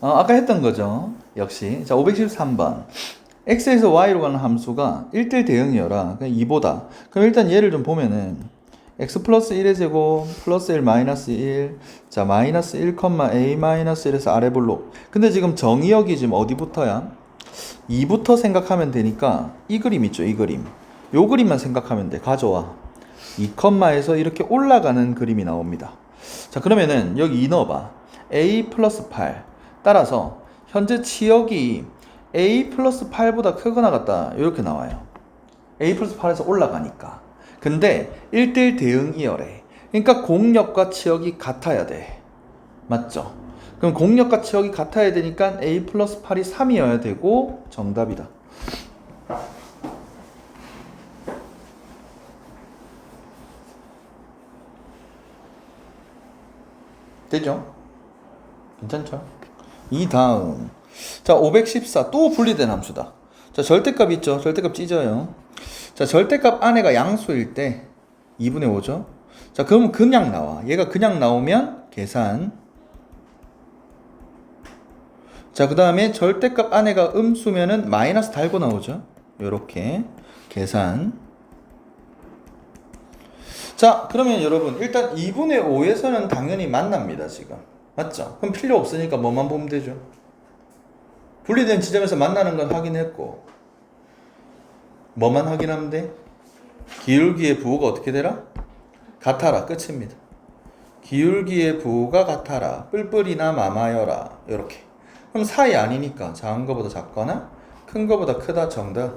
어, 아까 했던 거죠. 역시. 자, 513번. x에서 y로 가는 함수가 1대1 대응이어라. 그냥 2보다. 그럼 일단 얘를 좀 보면은 x 플러스 1의 제곱 플러스 1 마이너스 1. 자, 마이너스 1, a 마이너스 1에서 아래 볼록. 근데 지금 정의역이 지금 어디부터야? 2부터 생각하면 되니까 이 그림 있죠, 이 그림. 요 그림만 생각하면 돼. 가져와. 2컴마에서 이렇게 올라가는 그림이 나옵니다. 자, 그러면은 여기 2 넣어봐. a 플러스 8. 따라서 현재 치역이 a 플러스 8보다 크거나 같다. 이렇게 나와요. a 플러스 8에서 올라가니까. 근데 1대1 대응이어래. 그러니까 공역과 치역이 같아야 돼. 맞죠? 그럼 공역과 치역이 같아야 되니까 a 플러스 8이 3이어야 되고 정답이다. 되죠? 괜찮죠? 이 다음. 자 514 또 분리된 함수다. 자 절대값 있죠? 절대값 찢어요. 자 절대값 안에가 양수일 때 2분의 5죠? 자 그러면 그냥 나와. 얘가 그냥 나오면 계산. 자 그 다음에 절대값 안에가 음수면은 마이너스 달고 나오죠? 요렇게 계산. 자, 그러면 여러분, 일단 2분의 5에서는 당연히 만납니다, 지금. 맞죠? 그럼 필요 없으니까 뭐만 보면 되죠? 분리된 지점에서 만나는 건 확인했고, 뭐만 확인하면 돼? 기울기의 부호가 어떻게 되라? 같아라. 끝입니다. 기울기의 부호가 같아라. 뿔뿔이나 마마여라. 이렇게. 그럼 사이 아니니까 작은 거보다 작거나 큰 거보다 크다 정답.